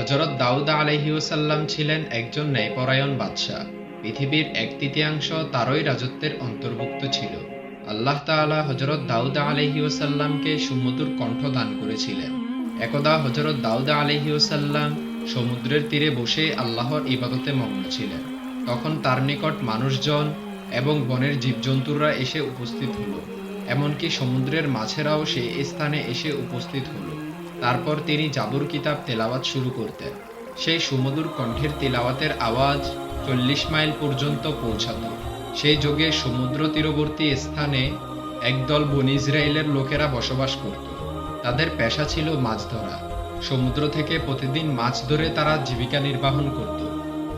হজরত দাউদা আলহিউসাল্লাম ছিলেন একজন ন্যায়পরায়ণ বাদশাহ। পৃথিবীর এক তৃতীয়াংশ তারই রাজত্বের অন্তর্ভুক্ত ছিল। আল্লাহ তাআলা হজরত দাউদা আলহিউসাল্লামকে সুমধুর কণ্ঠ দান করেছিলেন। একদা হজরত দাউদা আলহিউসাল্লাম সমুদ্রের তীরে বসে আল্লাহর ইবাদতে মগ্ন ছিলেন। তখন তার নিকট মানুষজন এবং বনের জীবজন্তুরা এসে উপস্থিত হলো। এমনকি সমুদ্রের মাছেরাও সে স্থানে এসে উপস্থিত হলো। তারপর তিনি জাবুর কিতাব তেলাওয়াত শুরু করতেন। সেই সুমধুর কণ্ঠের তেলাওয়াতের আওয়াজ চল্লিশ মাইল পর্যন্ত পৌঁছাত। সেই যুগে সমুদ্র তীরবর্তী স্থানে একদল বন ইসরায়েলের লোকেরা বসবাস করত। তাদের পেশা ছিল মাছ ধরা। সমুদ্র থেকে প্রতিদিন মাছ ধরে তারা জীবিকা নির্বাহন করত।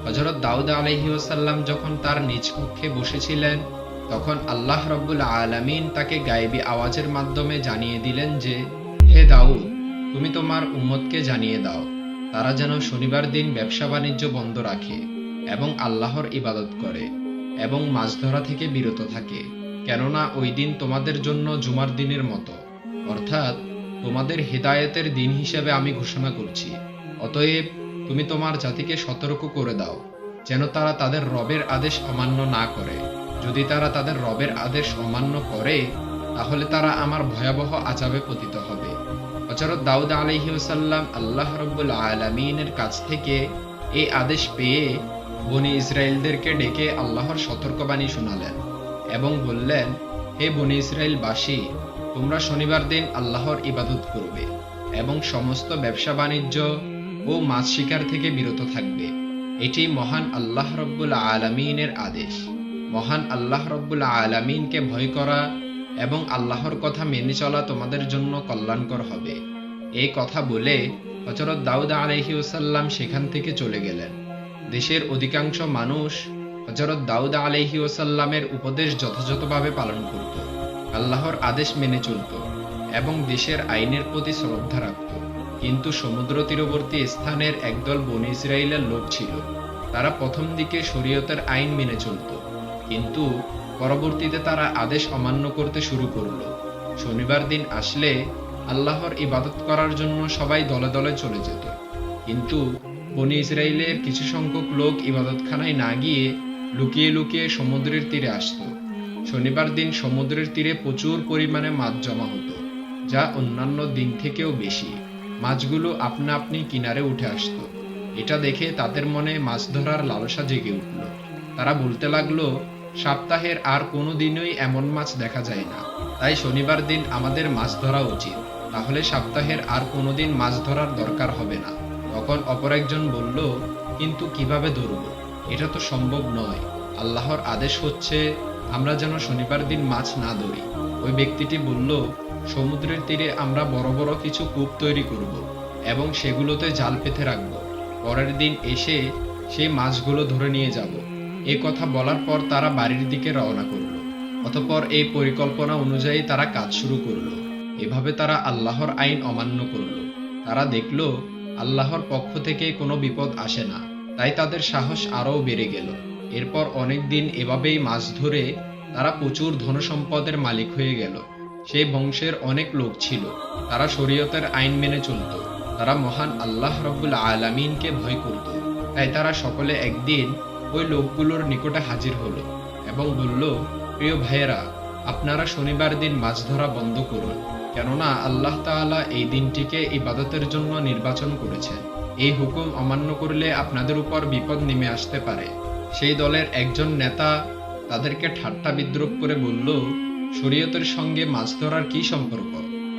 হজরত দাউদ আলহিউসাল্লাম যখন তার নিজ কক্ষে বসেছিলেন, তখন আল্লাহ রব্বুল আলামিন তাকে গায়েবী আওয়াজের মাধ্যমে জানিয়ে দিলেন যে, হে দাউদ তুমি তোমার উম্মতকে জানিয়ে দাও, তারা যেন শনিবার দিন ব্যবসা বাণিজ্য বন্ধ রাখে এবং আল্লাহর ইবাদত করে এবং মাছ ধরা থেকে বিরত থাকে। কেননা ওই দিন তোমাদের জন্য জুমার দিনের মতো। অর্থাৎ তোমাদের হেদায়েতের দিন হিসেবে আমি ঘোষণা করছি। অতএব তুমি তোমার জাতিকে সতর্ক করে দাও, যেন তারা তাদের রবের আদেশ অমান্য না করে। যদি তারা তাদের রবের আদেশ অমান্য করে, তাহলে তারা আমার ভয়াবহ আজাবে পতিত হবে। হজরত দাউদ আলহিউসাল্লাম আল্লাহ রব্বুল আলমিনের কাছ থেকে এই আদেশ পেয়ে বনি ইসরায়েলদেরকে ডেকে আল্লাহর সতর্কবাণী শোনালেন এবং বললেন, হে বনি ইসরায়েলবাসী তোমরা শনিবার দিন আল্লাহর ইবাদত করবে এবং সমস্ত ব্যবসা বাণিজ্য ও মাছ শিকার থেকে বিরত থাকবে। এটি মহান আল্লাহ রব্বুল আলমিনের আদেশ। মহান আল্লাহ রব্বুল আলমিনকে ভয় করা এবং আল্লাহর কথা মেনে চলা তোমাদের জন্য কল্যাণকর হবে। এই কথা বলে হজরত দাউদ আলহিউসাল্লাম সেখান থেকে চলে গেলেন। দেশের অধিকাংশ মানুষ হজরত দাউদ আলহিউসাল্লামের উপদেশ যথাযথভাবে পালন করত, আল্লাহর আদেশ মেনে চলত এবং দেশের আইনের প্রতি শ্রদ্ধা রাখত। কিন্তু সমুদ্র তীরবর্তী স্থানের একদল বন ইসরায়েলের লোক ছিল, তারা প্রথম দিকে শরীয়তের আইন মেনে চলত। কিন্তু পরবর্তীতে তারা আদেশ অমান্য করতে শুরু করল। শনিবার দিন আসলে আল্লাহর ইবাদত করার জন্য সবাই দলে দলে চলে যেত। কিন্তু বনি ইসরায়েলের কিছু সংখ্যক লোক ইবাদতখানায় না গিয়ে লুকিয়ে লুকিয়ে সমুদ্রের তীরে আসতো। শনিবার দিন সমুদ্রের তীরে প্রচুর পরিমাণে মাছ জমা হতো, যা অন্যান্য দিন থেকেও বেশি। মাছগুলো আপনা আপনি কিনারে উঠে আসতো। এটা দেখে তাদের মনে মাছ ধরার লালসা জেগে উঠল। তারা বলতে লাগল সপ্তাহের আর কোনো দিনই এমন মাছ দেখা যায় না। তাই শনিবার দিন আমাদের মাছ ধরা উচিত। তাহলে সপ্তাহের আর কোনোদিন মাছ ধরার দরকার হবে না। তখন অপর একজন বলল, কিন্তু কীভাবে ধরব? এটা তো সম্ভব নয়। আল্লাহর আদেশ হচ্ছে, আমরা যেন শনিবার দিন মাছ না ধরি। ওই ব্যক্তিটি বলল, সমুদ্রের তীরে আমরা বড় বড় কিছু কূপ তৈরি করব এবং সেগুলোতে জাল পেতে রাখব। পরের দিন এসে সেই মাছগুলো ধরে নিয়ে যাব। এ কথা বলার পর তারা বাড়ির দিকে রওনা করল। অতপর এই পরিকল্পনা অনুযায়ী তারা কাজ শুরু করল। এভাবে তারা আল্লাহর আইন অমান্য করল। তারা দেখল, আল্লাহর পক্ষ থেকে কোনো বিপদ আসে না। তাই তাদের সাহস আরও বেড়ে গেল। এরপর অনেক দিন এভাবেই মাছ ধরে তারা প্রচুর ধনসম্পদের মালিক হয়ে গেল। সেই বংশের অনেক লোক ছিল। তারা শরীয়তের আইন মেনে চলত। তারা মহান আল্লাহ রব্বুল আলামিনকে ভয় করত। তাই তারা সকলে একদিন ওই লোকগুলোর নিকটে হাজির হলো এবং বলল, প্রিয় ভাইয়েরা, আপনারা শনিবার দিন মাছ ধরা বন্ধ করুন, কেননা আল্লাহ তাআলা এই দিনটিকে ইবাদতের জন্য নির্বাচন করেছেন। এই হুকুম অমান্য করলে আপনাদের উপর বিপদ নেমে আসতে পারে। সেই দলের একজন নেতা তাদেরকে ঠাট্টা বিদ্রুপ করে বলল, শরীয়তের সঙ্গে মাছ ধরার কি সম্পর্ক?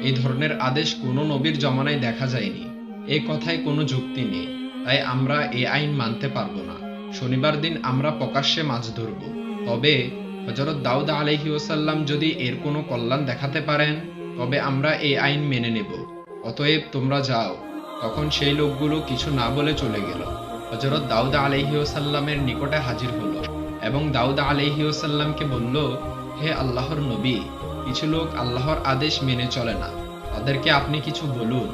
এই ধরনের আদেশ কোনো নবীর জমানায় দেখা যায়নি। এই কথায় কোনো যুক্তি নেই। তাই আমরা এই আইন মানতে পারব না। শনিবার দিন আমরা প্রকাশ্যে মাছ ধরব। তবে হজরত দাউদ আলহি ওসাল্লাম যদি এর কোনো কল্যাণ দেখাতে পারেন, তবে আমরা এই আইন মেনে নেব। অতএব তোমরা যাও। তখন সেই লোকগুলো কিছু না বলে চলে গেল। হজরত দাউদ আলহি ওসাল্লামের নিকটে হাজির হলো এবং দাউদ আলহি ওসাল্লামকে বলল, হে আল্লাহর নবী, কিছু লোক আল্লাহর আদেশ মেনে চলে না। তাদেরকে আপনি কিছু বলুন।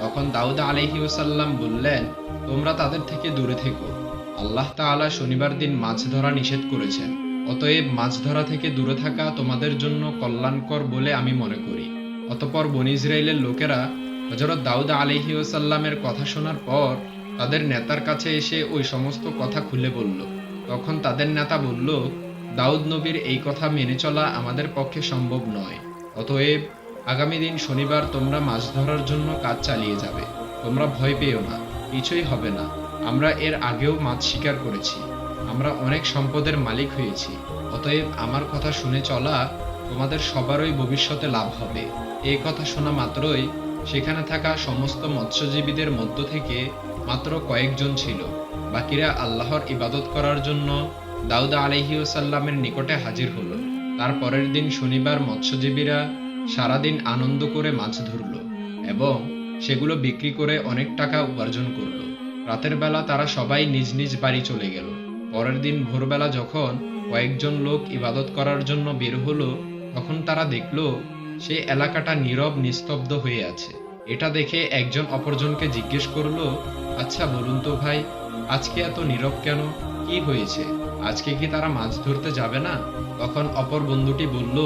তখন দাউদ আলহি ওসাল্লাম বললেন, তোমরা তাদের থেকে দূরে থেকো। আল্লাহ তাআলা শনিবার দিন মাছ ধরা নিষেধ করেছেন। অতএব মাছ ধরা থেকে দূরে থাকা তোমাদের জন্য কল্যাণকর বলে আমি মনে করি। অতপর বনি ইসরায়েলের লোকেরা হজরত দাউদ আলহি ওসাল্লামের কথা শোনার পর তাদের নেতার কাছে এসে ওই সমস্ত কথা খুলে বলল। তখন তাদের নেতা বলল, দাউদ নবীর এই কথা মেনে চলা আমাদের পক্ষে সম্ভব নয়। অতএব আগামী দিন শনিবার তোমরা মাছ ধরার জন্য কাজ চালিয়ে যাবে। তোমরা ভয় পেও না, কিছুই হবে না। আমরা এর আগেও মাছ শিকার করেছি। আমরা অনেক সম্পদের মালিক হয়েছি। অতএব আমার কথা শুনে চলা তোমাদের সবারই ভবিষ্যতে লাভ হবে। এই কথা শোনা মাত্রই সেখানে থাকা সমস্ত মৎস্যজীবীদের মধ্য থেকে মাত্র কয়েকজন ছিল। বাকিরা আল্লাহর ইবাদত করার জন্য দাউদা আলহিউসাল্লামের নিকটে হাজির হলো। তার পরের দিন শনিবার মৎস্যজীবীরা সারাদিন আনন্দ করে মাছ ধরল এবং সেগুলো বিক্রি করে অনেক টাকা উপার্জন করল। রাতের বেলা তারা সবাই নিজ নিজ বাড়ি চলে গেল। পরের দিন ভোরবেলা যখন কয়েকজন লোক ইবাদত করার জন্য বের হলো, তখন তারা দেখল সেই এলাকাটা নীরব, নিস্তব্ধ হয়ে আছে। এটা দেখে একজন অপরজনকে জিজ্ঞেস করল আচ্ছা বলুন তো ভাই, আজকে এত নীরব কেন? কি হয়েছে? আজকে কি তারা মাছ ধরতে যাবে না? তখন অপর বন্ধুটি বলল,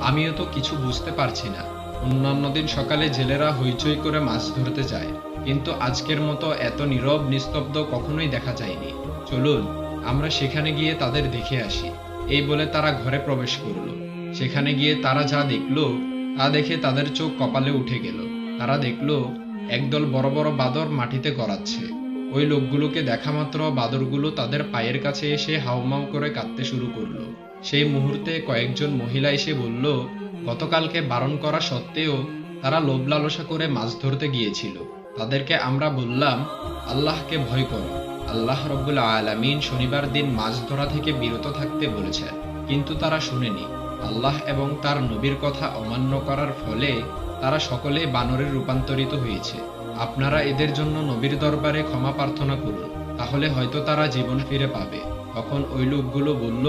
আমিও তো কিছু বুঝতে পারছি না। অন্যান্য দিন সকালে জেলেরা হইচই করে মাছ ধরতে যায়। কিন্তু আজকের মতো এত নীরব, নিস্তব্ধ কখনোই দেখা যায়নি। চলুন, আমরা সেখানে গিয়ে তাদের দেখে আসি। এই বলে তারা ঘরে প্রবেশ করল। সেখানে গিয়ে তারা যা দেখল, তা দেখে তাদের চোখ কপালে উঠে গেল। তারা দেখল, একদল বড় বড় বাদর মাটিতে গড়াচ্ছে। ওই লোকগুলোকে দেখা মাত্র বাদরগুলো তাদের পায়ের কাছে এসে হাউমাউ করে কাঁদতে শুরু করল। সেই মুহূর্তে কয়েকজন মহিলা এসে বলল, গতকালকে বারণ করা সত্ত্বেও তারা লোভ লালসা করে মাছ ধরতে গিয়েছিল। তাদেরকে আমরা বললাম, আল্লাহকে ভয় করো। আল্লাহ রব্বুল আলামিন শনিবার দিন মাছ ধরা থেকে বিরত থাকতে বলেছেন, কিন্তু তারা শুনেনি। আল্লাহ এবং তার নবীর কথা অমান্য করার ফলে তারা সকলে বানরে রূপান্তরিত হয়েছে। আপনারা এদের জন্য নবীর দরবারে ক্ষমা প্রার্থনা করুন, তাহলে হয়তো তারা জীবন ফিরে পাবে। তখন ওই লোকগুলো বলল,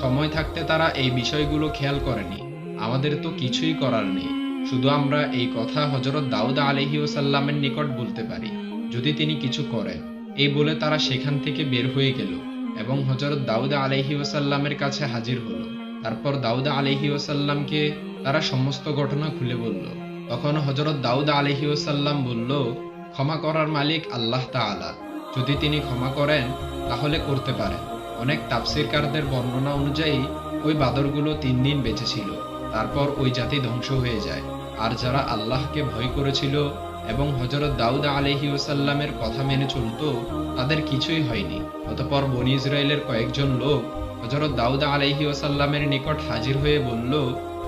সময় থাকতে তারা এই বিষয়গুলো খেয়াল করেনি। আমাদের তো কিছুই করার নেই। শুধু আমরা এই কথা হজরত দাউদ আলহি ওসাল্লামের নিকট বলতে পারি, যদি তিনি কিছু করেন এই বলে তারা সেখান থেকে বের হয়ে গেল এবং হজরত দাউদ আলহি ওসাল্লামের কাছে হাজির হলো। তারপর দাউদ আলহি ওসাল্লামকে তারা সমস্ত ঘটনা খুলে বলল। তখন হজরত দাউদ আলহি ওসাল্লাম বলল, ক্ষমা করার মালিক আল্লাহ তাআলা। যদি তিনি ক্ষমা করেন, তাহলে করতে পারেন। অনেক তাফসিরকারদের বর্ণনা অনুযায়ী ওই বাদরগুলো তিন দিন বেঁচে ছিল। তারপর ওই জাতি ধ্বংস হয়ে যায়। আর যারা আল্লাহকে ভয় করেছিল এবং হজরত দাউদ আলহি ওসাল্লামের কথা মেনে চলত, তাদের কিছুই হয়নি। অতপর বনি ইসরায়েলের কয়েকজন লোক হজরত দাউদ আলহি ওসাল্লামের নিকট হাজির হয়ে বলল,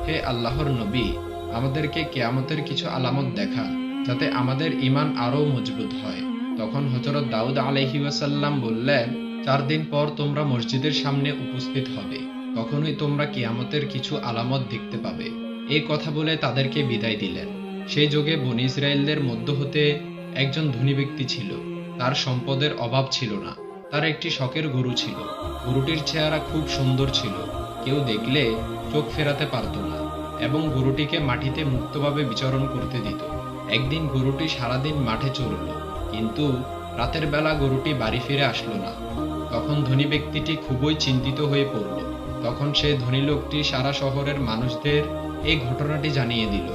হে আল্লাহর নবী, আমাদেরকে কেয়ামতের কিছু আলামত দেখা, যাতে আমাদের ইমান আরও মজবুত হয়। তখন হজরত দাউদ আলহি ওয়াসাল্লাম বললেন, চার দিন পর তোমরা মসজিদের সামনে উপস্থিত হবে। তখনই তোমরা কিয়ামতের কিছু আলামত দেখতে পাবে। এই কথা বলে তাদেরকে বিদায় দিলেন। সেই যুগে বনি ইসরায়েলদের মধ্য হতে একজন ধনী ব্যক্তি ছিল। তার সম্পদের অভাব ছিল না। তার একটি শখের গরু ছিল। গরুটির চেহারা খুব সুন্দর ছিল। কেউ দেখলে চোখ ফেরাতে পারত না এবং গরুটিকে মাটিতে মুক্তভাবে বিচরণ করতে দিত। একদিন গরুটি সারাদিন মাঠে চড়ল, কিন্তু রাতের বেলা গরুটি বাড়ি ফিরে আসলো না। তখন ধনী ব্যক্তিটি খুবই চিন্তিত হয়ে পড়ল। তখন সে ধনী লোকটি সারা শহরের মানুষদের এই ঘটনাটি জানিয়ে দিল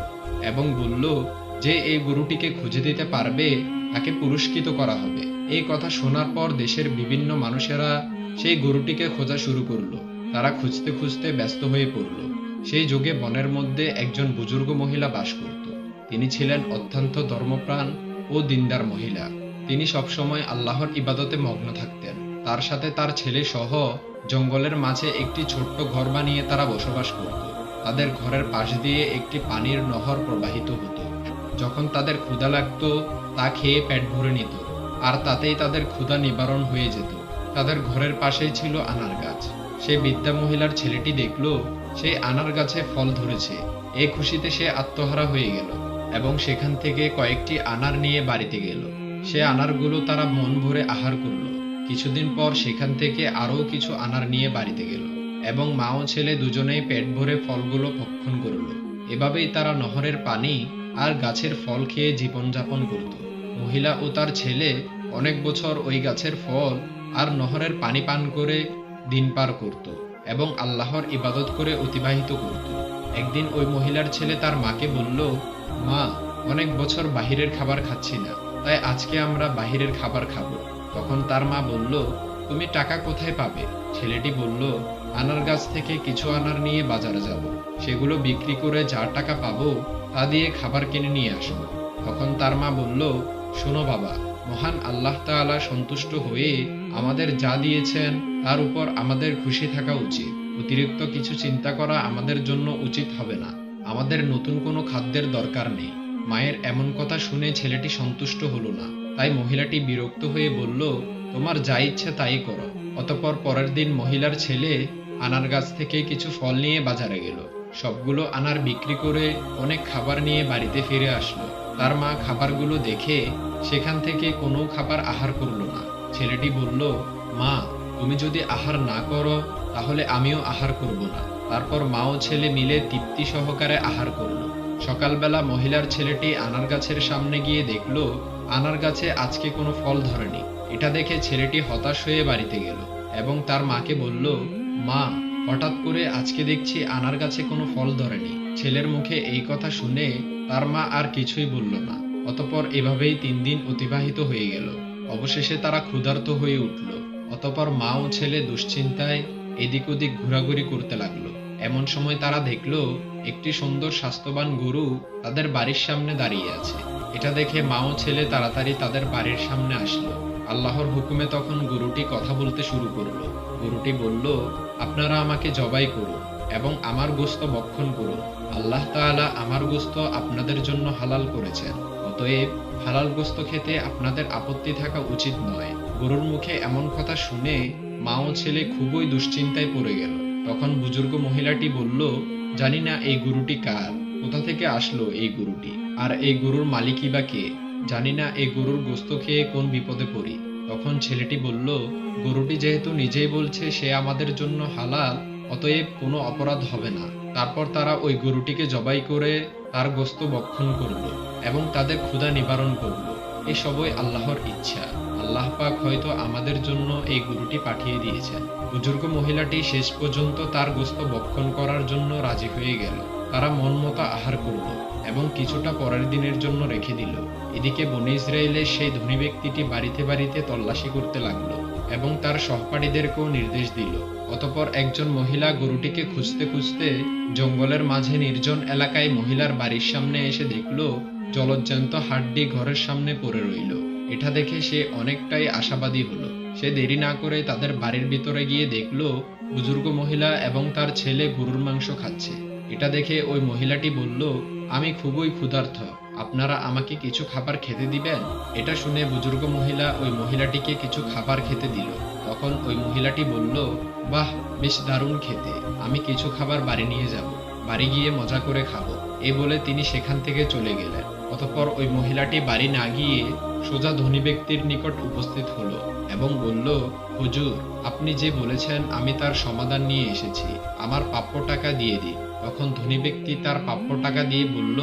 এবং বলল যে এই গরুটিকে খুঁজে দিতে পারবে, তাকে পুরস্কৃত করা হবে। এই কথা শোনার পর দেশের বিভিন্ন মানুষেরা সেই গরুটিকে খোঁজা শুরু করল। তারা খুঁজতে খুঁজতে ব্যস্ত হয়ে পড়ল। সেই যুগে বনের মধ্যে একজন বুজুর্গ মহিলা বাস করত। তিনি ছিলেন অত্যন্ত ধর্মপ্রাণ ও দিনদার মহিলা। তিনি সবসময় আল্লাহর ইবাদতে মগ্ন থাকতেন। তার সাথে তার ছেলে সহ জঙ্গলের মাঝে একটি ছোট্ট ঘর বানিয়ে তারা বসবাস করত। তাদের ঘরের পাশ দিয়ে একটি পানির নহর প্রবাহিত হতো। যখন তাদের ক্ষুধা লাগতো, তা খেয়ে পেট ভরে নিত, আর তাতেই তাদের ক্ষুধা নিবারণ হয়ে যেত। তাদের ঘরের পাশেই ছিল আনার গাছ। সে বিদ্যা মহিলার ছেলেটি দেখল, সেই আনার গাছে ফল ধরেছে। এই খুশিতে সে আত্মহারা হয়ে গেল এবং সেখান থেকে কয়েকটি আনার নিয়ে বাড়িতে গেল। সে আনারগুলো তারা মন ভরে আহার করল। কিছুদিন পর সেখান থেকে আরও কিছু আনার নিয়ে বাড়িতে গেল। এবং মা ও ছেলে দুজনেই পেট ভরে ফলগুলো ভক্ষণ করল। এভাবেই তারা নহরের পানি আর গাছের ফল খেয়ে জীবনযাপন করত। মহিলা ও তার ছেলে অনেক বছর ওই গাছের ফল আর নহরের পানি পান করে দিন পার করত এবং আল্লাহর ইবাদত করে অতিবাহিত করত। একদিন ওই মহিলার ছেলে তার মাকে বলল, মা, অনেক বছর বাহিরের খাবার খাচ্ছি না, তাই আজকে আমরা বাহিরের খাবার খাব। তখন তার মা বলল, তুমি টাকা কোথায় পাবে? ছেলেটি বলল আনার গাছ থেকে কিছু আনার নিয়ে বাজারে যাব। সেগুলো বিক্রি করে যা টাকা পাবো, তা দিয়ে খাবার কিনে নিয়ে আসব। তখন তার মা বলল, শোনো বাবা, মহান আল্লাহ তাআলা সন্তুষ্ট হয়ে আমাদের যা দিয়েছেন, তার উপর আমাদের খুশি থাকা উচিত। অতিরিক্ত কিছু চিন্তা করা আমাদের জন্য উচিত হবে না। আমাদের নতুন কোনো খাদ্যের দরকার নেই। মায়ের এমন কথা শুনে ছেলেটি সন্তুষ্ট হলো না। তাই মহিলাটি বিরক্ত হয়ে বলল তোমার যা ইচ্ছে তাই করো। অতপর পরের দিন মহিলার ছেলে আনার গাছ থেকে কিছু ফল নিয়ে বাজারে গেল। সবগুলো আনার বিক্রি করে অনেক খাবার নিয়ে বাড়িতে ফিরে আসলো। তার মা খাবারগুলো দেখে সেখান থেকে কোনো খাবার আহার করল না। ছেলেটি বলল, মা, তুমি যদি আহার না করো, তাহলে আমিও আহার করব না। তারপর মা ও ছেলে মিলে তৃপ্তি সহকারে আহার করল। সকালবেলা মহিলার ছেলেটি আনার গাছের সামনে গিয়ে দেখল, আনার গাছে আজকে কোনো ফল ধরেনি। এটা দেখে ছেলেটি হতাশ হয়ে বাড়িতে গেল এবং তার মাকে বলল, মা, হঠাৎ করে আজকে দেখছি আনার গাছে কোনো ফল ধরেনি। ছেলের মুখে এই কথা শুনে তার মা আর কিছুই বলল না। অতপর এভাবেই তিন দিন অতিবাহিত হয়ে গেল। অবশেষে তারা ক্ষুধার্ত হয়ে উঠল। অতপর মা ও ছেলে দুশ্চিন্তায় এদিক ওদিক ঘোরাঘুরি করতে লাগল। এমন সময় তারা দেখল, একটি সুন্দর স্বাস্থ্যবান গরু তাদের বাড়ির সামনে দাঁড়িয়ে আছে। এটা দেখে মা ও ছেলে তাড়াতাড়ি তাদের বাড়ির সামনে আসলো। আল্লাহর হুকুমে তখন গরুটি কথা বলতে শুরু করল। গরুটি বলল, আপনারা আমাকে জবাই করুন এবং আমার গোস্ত বক্ষণ করুন। আল্লাহ তাআলা আমার গোস্ত আপনাদের জন্য হালাল করেছেন। অতএব হালাল গোস্ত খেতে আপনাদের আপত্তি থাকা উচিত নয়। গরুর মুখে এমন কথা শুনে মা ও ছেলে খুবই দুশ্চিন্তায় পড়ে গেল। তখন বুজুর্গ মহিলাটি বলল, জানি না এই গরুটি কার? কোথা থেকে আসলো এই গরুটি? আর এই গরুর মালিকই বা কে? জানি না এই গরুর গোস্ত খেয়ে কোন বিপদে পড়ি। তখন ছেলেটি বলল, গরুটি যেহেতু নিজেই বলছে সে আমাদের জন্য হালাল, অতএব কোনো অপরাধ হবে না। তারপর তারা ওই গরুটিকে জবাই করে তার গোস্ত বক্ষণ করল এবং তাদের ক্ষুধা নিবারণ করল। এ সবই আল্লাহর ইচ্ছা। আল্লাহ পাক হয়তো আমাদের জন্য এই গরুটি পাঠিয়ে দিয়েছেন। বুজুর্গ মহিলাটি শেষ পর্যন্ত তার গোস্ত বক্ষণ করার জন্য রাজি হয়ে গেল। তারা মন মতো আহার করল। এবং কিছুটা পরের দিনের জন্য রেখে দিল। এদিকে বনি ইসরায়েলের সেই ধনী ব্যক্তিটি বাড়িতে বাড়িতে তল্লাশি করতে লাগল এবং তার সহপাঠীদেরকেও নির্দেশ দিল। অতপর একজন মহিলা গরুটিকে খুঁজতে খুঁজতে জঙ্গলের মাঝে নির্জন এলাকায় মহিলার বাড়ির সামনে এসে দেখল, জলজ্জান্ত হাড্ডি ঘরের সামনে পড়ে রইল। এটা দেখে সে অনেকটাই আশাবাদী হলো। সে দেরি না করে তাদের বাড়ির ভিতরে গিয়ে দেখল, বুজুর্গ মহিলা এবং তার ছেলে গরুর মাংস খাচ্ছে। এটা দেখে ওই মহিলাটি বলল আমি খুবই ক্ষুধার্থ আপনারা আমাকে কিছু খাবার খেতে দিবেন? এটা শুনে বুজুর্গ মহিলা ওই মহিলাটিকে কিছু খাবার খেতে দিল। তখন ওই মহিলাটি বলল, বাহ, বেশ দারুণ খেতে। আমি কিছু খাবার বাড়ি নিয়ে যাব। বাড়ি গিয়ে মজা করে খাব। এ বলে তিনি সেখান থেকে চলে গেলেন। অতঃপর ওই মহিলাটি বাড়ি না গিয়ে সোজা ধনী ব্যক্তির নিকট উপস্থিত হলো এবং বলল, হুজুর, আপনি যে বলেছেন আমি তার সমাধান নিয়ে এসেছি। আমার প্রাপ্য টাকা দিয়ে দিন। তখন ধনী ব্যক্তি তার প্রাপ্য টাকা দিয়ে বলল,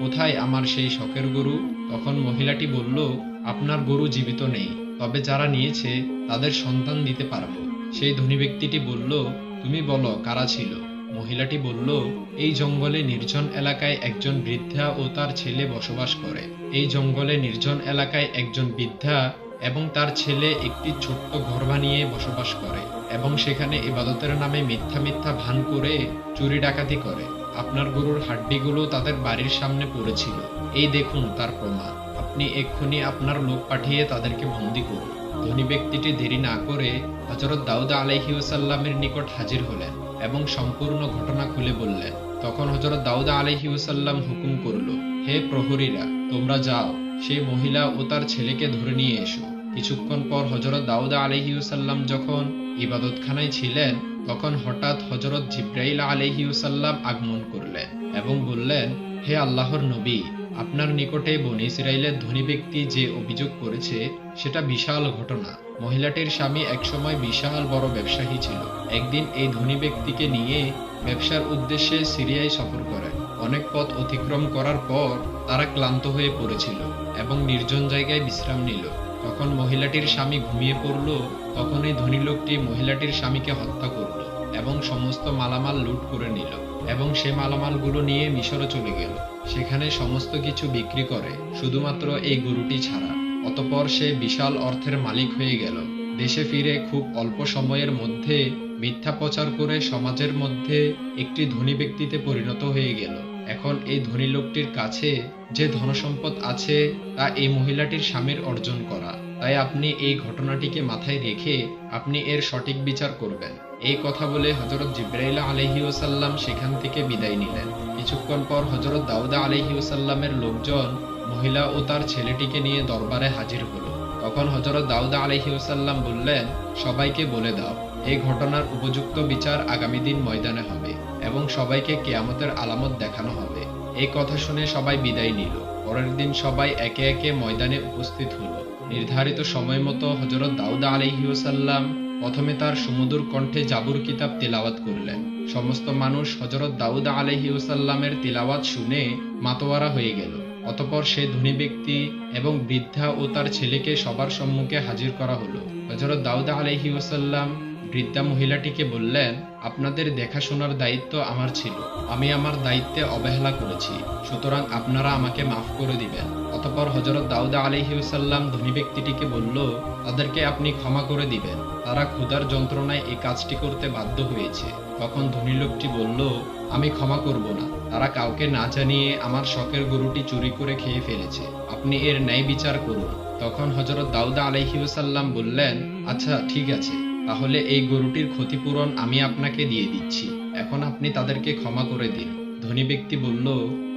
কোথায় আমার সেই শখের গরু? তখন মহিলাটি বলল, আপনার গরু জীবিত নেই, তবে যারা নিয়েছে তাদের সন্তান দিতে পারব। সেই ধনী ব্যক্তিটি বলল, তুমি বলো, কারা ছিল? মহিলাটি বলল, এই জঙ্গলে নির্জন এলাকায় একজন বৃদ্ধা ও তার ছেলে বসবাস করে। এই জঙ্গলে নির্জন এলাকায় একজন বৃদ্ধা এবং তার ছেলে একটি ছোট্ট ঘর বানিয়ে বসবাস করে এবং সেখানে ইবাদতের নামে মিথ্যা মিথ্যা ভান করে চুরি ডাকাতি করে। আপনার গরুর হাড্ডিগুলো তাদের বাড়ির সামনে পড়েছিল। এই দেখুন তার প্রমাণ। আপনি এক্ষুনি আপনার লোক পাঠিয়ে তাদেরকে বন্দি করুন। ধনী ব্যক্তিটি দেরি না করে হজরত দাউদ আলাইহি ওসাল্লামের নিকট হাজির হলেন এবং সম্পূর্ণ ঘটনা খুলে বললেন। তখন হজরত দাউদ ওসাল্লাম হুকুম করল, হে প্রহরীরা, তোমরা যাও। সেই মহিলা ও তার ছেলেকে ধরে নিয়ে এসো। কিছুক্ষণ পর হজরত দাউদ আলহিউসাল্লাম যখন ইবাদতখানায় ছিলেন, তখন হঠাৎ হজরত জিব্রাইল আলহিউসাল্লাম আগমন করলেন এবং বললেন, হে আল্লাহর নবী, আপনার নিকটে বনি ইসরায়েলের ধনী ব্যক্তি যে অভিযোগ করেছে, সেটা বিশাল ঘটনা। মহিলাটির স্বামী একসময় বিশাল বড় ব্যবসায়ী ছিল। একদিন এই ধনী ব্যক্তিকে নিয়ে ব্যবসার উদ্দেশ্যে সিরিয়ায় সফর করেন। অনেক পথ অতিক্রম করার পর তারা ক্লান্ত হয়ে পড়েছিল এবং নির্জন জায়গায় বিশ্রাম নিল। তখন মহিলাটির স্বামী ঘুমিয়ে পড়ল তখন এই ধনী লোকটি মহিলাটির স্বামীকে হত্যা করল এবং সমস্ত মালামাল লুট করে নিল এবং সে মালামালগুলো নিয়ে মিশরে চলে গেল। সেখানে সমস্ত কিছু বিক্রি করে, শুধুমাত্র এই গরুটি ছাড়া। অতপর সে বিশাল অর্থের মালিক হয়ে গেল। দেশে ফিরে খুব অল্প সময়ের মধ্যে মিথ্যা প্রচার করে সমাজের মধ্যে একটি ধনী ব্যক্তিতে পরিণত হয়ে গেল। এখন এই ধনী লোকটির কাছে যে ধনসম্পদ আছে, তা এই মহিলাটির স্বামীর অর্জন করা। তাই আপনি এই ঘটনাটিকে মাথায় রেখে আপনি এর সঠিক বিচার করবেন। এই কথা বলে হজরত জিব্রাইলা আলহি ওসাল্লাম সেখান থেকে বিদায় নিলেন। কিছুক্ষণ পর হজরত দাউদা আলহি ওসাল্লামের লোকজন, মহিলা ও তার ছেলেটিকে নিয়ে দরবারে হাজির হলো। তখন হজরত দাউদা আলহি ওসাল্লাম বললেন, সবাইকে বলে দাও, এই ঘটনার উপযুক্ত বিচার আগামী দিন ময়দানে হবে। এবং সবাইকে কেয়ামতের আলামত দেখানো হবে। এই কথা শুনে সবাই বিদায় নিল। পরের দিন সবাই একে একে ময়দানে উপস্থিত হলো। নির্ধারিত সময় মতো হজরত দাউদা আলহিউসাল্লাম প্রথমে তার সুমধুর কণ্ঠে জাবুর কিতাব তিলাওয়াত করলেন। সমস্ত মানুষ হজরত দাউদা আলহিউসাল্লামের তিলাওয়াত শুনে মাতোয়ারা হয়ে গেল। অতপর সে ধনী ব্যক্তি এবং বৃদ্ধা ও তার ছেলেকে সবার সম্মুখে হাজির করা হলো। হজরত দাউদা আলহিউসাল্লাম বৃদ্ধা মহিলাটিকে বললেন আপনাদের দেখাশোনার দায়িত্ব আমার ছিল। আমি আমার দায়িত্বে অবহেলা করেছি। সুতরাং আপনারা আমাকে মাফ করে দিবেন। অতপর হজরত দাউদা আলহিউসাল্লাম ধনী ব্যক্তিটিকে বলল, তাদেরকে আপনি ক্ষমা করে দিবেন। তারা ক্ষুধার যন্ত্রণায় এই কাজটি করতে বাধ্য হয়েছে। তখন ধনী লোকটি বলল, আমি ক্ষমা করব না। তারা কাউকে না জানিয়ে আমার শখের গরুটি চুরি করে খেয়ে ফেলেছে। আপনি এর ন্যায় বিচার করুন। তখন হজরত দাউদা আলহিউসাল্লাম বললেন আচ্ছা ঠিক আছে। তাহলে এই গরুটির ক্ষতিপূরণ আমি আপনাকে দিয়ে দিচ্ছি। এখন আপনি তাদেরকে ক্ষমা করে দিন। ধনী ব্যক্তি বলল,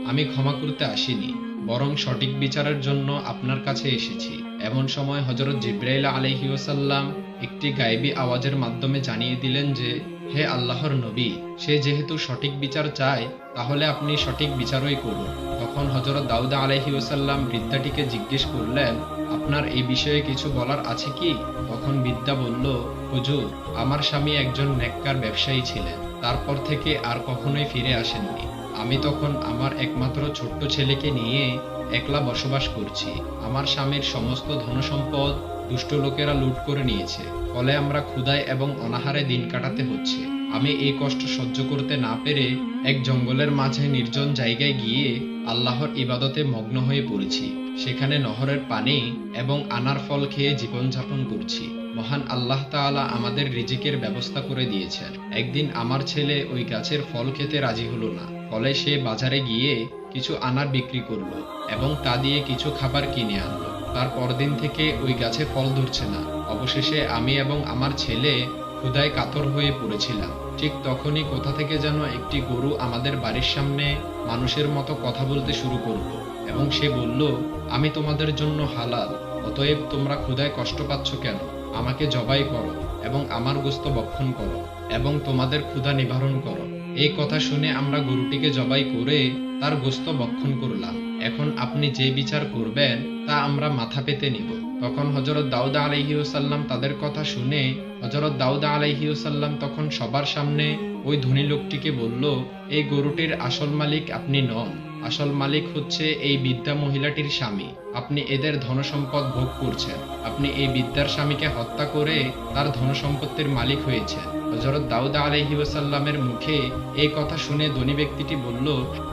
আমি ক্ষমা করতে আসিনি, বরং সঠিক বিচারের জন্য আপনার কাছে এসেছি। এমন সময় হজরত জিব্রাইল আলহিউসাল্লাম একটি গায়েবী আওয়াজের মাধ্যমে জানিয়ে দিলেন যে, হে আল্লাহর নবী, সে যেহেতু সঠিক বিচার চায়, তাহলে আপনি সঠিক বিচারই করুন। তখন হজরত দাউদা আলহিউসাল্লাম বৃদ্ধাটিকে জিজ্ঞেস করলেন, আপনার এই বিষয়ে কিছু বলার আছে কি? তখন বিদ্যা বলল হুজুর, আমার স্বামী একজন নেককার ব্যবসায়ী ছিলেন। তারপর থেকে আর কখনোই ফিরে আসেননি। আমি তখন আমার একমাত্র ছোট্ট ছেলেকে নিয়ে একলা বসবাস করছি। আমার স্বামীর সমস্ত ধনসম্পদ দুষ্ট লোকেরা লুট করে নিয়েছে। ফলে আমরা ক্ষুধায় এবং অনাহারে দিন কাটাতে হচ্ছে। আমি এই কষ্ট সহ্য করতে না পেরে এক জঙ্গলের মাঝে নির্জন জায়গায় গিয়ে আল্লাহর ইবাদতে মগ্ন হয়ে পড়েছি। সেখানে নহরের পানি এবং আনার ফল খেয়ে জীবনযাপন করছি। মহান আল্লাহ তাআলা আমাদের রিজিকের ব্যবস্থা করে দিয়েছেন। একদিন আমার ছেলে ওই গাছের ফল খেতে রাজি হলো না। ফলে সে বাজারে গিয়ে কিছু আনার বিক্রি করল এবং তা দিয়ে কিছু খাবার কিনে আনলো। তার পরদিন থেকে ওই গাছে ফল ধরছে না। অবশেষে আমি এবং আমার ছেলে ক্ষুধায় কাতর হয়ে পড়েছিলাম। ঠিক তখনই কোথা থেকে যেন একটি গরু আমাদের বাড়ির সামনে মানুষের মতো কথা বলতে শুরু করল এবং সে বলল, আমি তোমাদের জন্য হালাল, অতএব তোমরা ক্ষুধায় কষ্ট পাচ্ছ কেন? আমাকে জবাই করো এবং আমার গোস্ত বক্ষণ করো এবং তোমাদের ক্ষুধা নিবারণ করো। এই কথা শুনে আমরা গরুটিকে জবাই করে তার গোস্ত বক্ষণ করলাম। এখন আপনি যে বিচার করবেন, তা আমরা মাথা পেতে নিব। তখন হজরত দাউদা আলহিউসাল্লাম তাদের কথা শুনে হজরত দাউদা আলহিউসাল্লাম তখন সবার সামনে ওই ধনী লোকটিকে বলল, এই গরুটির আসল মালিক আপনি নন। আসল মালিক হচ্ছে এই বিদ্যা মহিলাটির স্বামী। আপনি এদের ধনসম্পদ ভোগ করছেন। আপনি এই বিদ্যার স্বামীকে হত্যা করে তার ধনসম্পত্তির মালিক হয়েছেন। হজরত দাউদা আলহি ওসাল্লামের মুখে এই কথা শুনে ধনী ব্যক্তিটি বলল,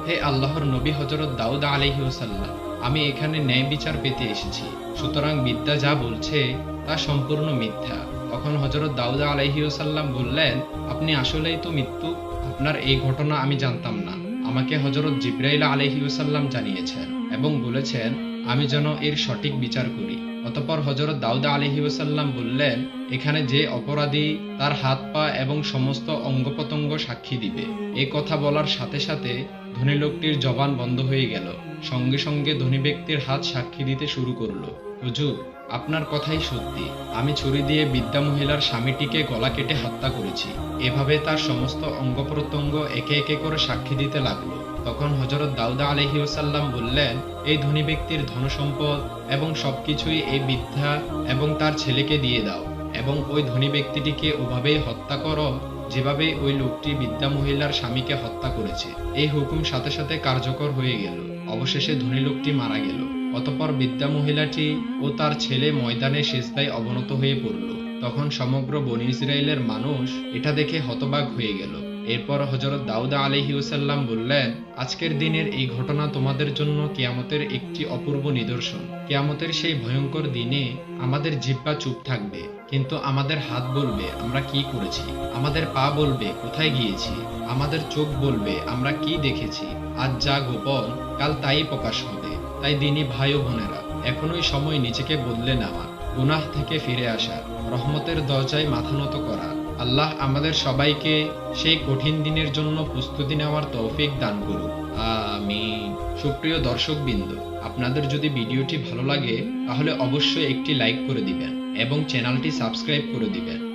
হে আল্লাহর নবী হজরত দাউদা আলহি ওসাল্লাম আমি এখানে ন্যায় বিচার পেতে এসেছি। সুতরাং বিদ্যা যা বলছে, তা সম্পূর্ণ মিথ্যা। তখন হজরত দাউদা আলহি ওসাল্লাম বললেন, আপনি আসলেই তো মৃত্যু। আপনার এই ঘটনা আমি জানতাম না। আমাকে হজরত জিব্রাইল আলহি ওসাল্লাম জানিয়েছেন এবং বলেছেন, আমি যেন এর সঠিক বিচার করি। অতপর হজরত দাউদা আলহি ওসাল্লাম বললেন, এখানে যে অপরাধী তার হাত পা এবং সমস্ত অঙ্গ প্রত্যঙ্গ সাক্ষী দিবে। এই কথা বলার সাথে সাথে ধনী লোকটির জবান বন্ধ হয়ে গেল। সঙ্গে সঙ্গে ধনী ব্যক্তির হাত সাক্ষী দিতে শুরু করল। হুজুর আপনার কথাই সত্যি। আমি ছুরি দিয়ে বিদ্যা মহিলার স্বামীটিকে গলা কেটে হত্যা করেছি। এভাবে তার সমস্ত অঙ্গ প্রত্যঙ্গ একে একে করে সাক্ষী দিতে লাগল। তখন হজরত দাউদা আলহি ওসাল্লাম বললেন, এই ধনী ব্যক্তির ধনসম্পদ এবং সবকিছুই এই বিদ্যা এবং তার ছেলেকে দিয়ে দাও এবং ওই ধনী ব্যক্তিটিকে ওভাবেই হত্যা করো যেভাবে ওই লোকটি বিদ্যা মহিলার স্বামীকে হত্যা করেছে। এই হুকুম সাথে সাথে কার্যকর হয়ে গেল। অবশেষে ধনী লোকটি মারা গেল। অতপর বিদ্যা মহিলাটি ও তার ছেলে ময়দানে শেষদায় অবনত হয়ে পড়ল। তখন সমগ্র বনি ইসরায়েলের মানুষ এটা দেখে হতবাক হয়ে গেল। এরপর হজরত দাউদা আলহিউসাল্লাম বললেন, আজকের দিনের এই ঘটনা তোমাদের জন্য কিয়ামতের একটি অপূর্ব নিদর্শন। কিয়ামতের সেই ভয়ঙ্কর দিনে আমাদের জিব্বা চুপ থাকবে, কিন্তু আমাদের হাত বলবে, আমরা কি করেছি? আমাদের পা বলবে, কোথায় গিয়েছি? আমাদের চোখ বলবে, আমরা কি দেখেছি? আজ যা গোপন, কাল তাই প্রকাশ হবে। তাই দিনী ভাই বোনেরা, এখনোই সময় নিজেকে বদলে নেওয়া, গুনাহ থেকে ফিরে আসা, রহমতের দরজায় মাথা নত করা। আল্লাহ আমাদের সবাইকে সেই কঠিন দিনের জন্য প্রস্তুতি নেওয়ার তৌফিক দান করুক। আমি সুপ্রিয় দর্শক দর্শকবৃন্দ, আপনাদের যদি ভিডিওটি ভালো লাগে, তাহলে অবশ্যই একটি লাইক করে দিবেন এবং চ্যানেলটি সাবস্ক্রাইব করে দিবেন।